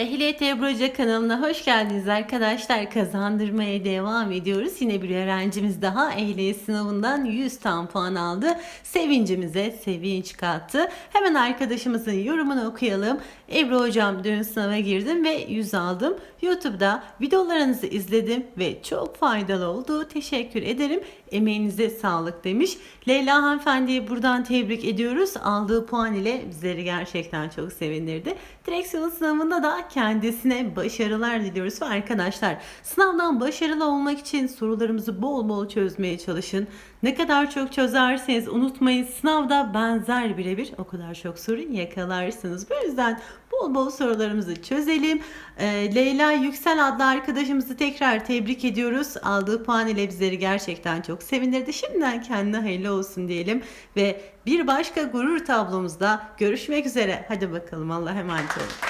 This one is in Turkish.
Ehliyet Ebru kanalına hoş geldiniz arkadaşlar. Kazandırmaya devam ediyoruz. Yine bir öğrencimiz daha ehliyet sınavından 100 tam puan aldı. Sevincimize sevinç kattı. Hemen arkadaşımızın yorumunu okuyalım. Ebru hocam dün sınava girdim ve 100 aldım. YouTube'da videolarınızı izledim ve çok faydalı oldu. Teşekkür ederim. Emeğinize sağlık demiş. Leyla hanımefendiyi buradan tebrik ediyoruz. Aldığı puan ile bizleri gerçekten çok sevindirdi. Direksiyon sınavında da kendisine başarılar diliyoruz ve arkadaşlar sınavdan başarılı olmak için sorularımızı bol bol çözmeye çalışın. Ne kadar çok çözerseniz unutmayın sınavda benzer birebir o kadar çok soru yakalarsınız. Bu yüzden bol bol sorularımızı çözelim. Ee, Leyla Yüksel adlı arkadaşımızı tekrar tebrik ediyoruz. Aldığı puan ile bizleri gerçekten çok sevindirdi. Şimdiden kendine hayırlı olsun diyelim ve bir başka gurur tablomuzda görüşmek üzere. Hadi bakalım Allah'a emanet olun.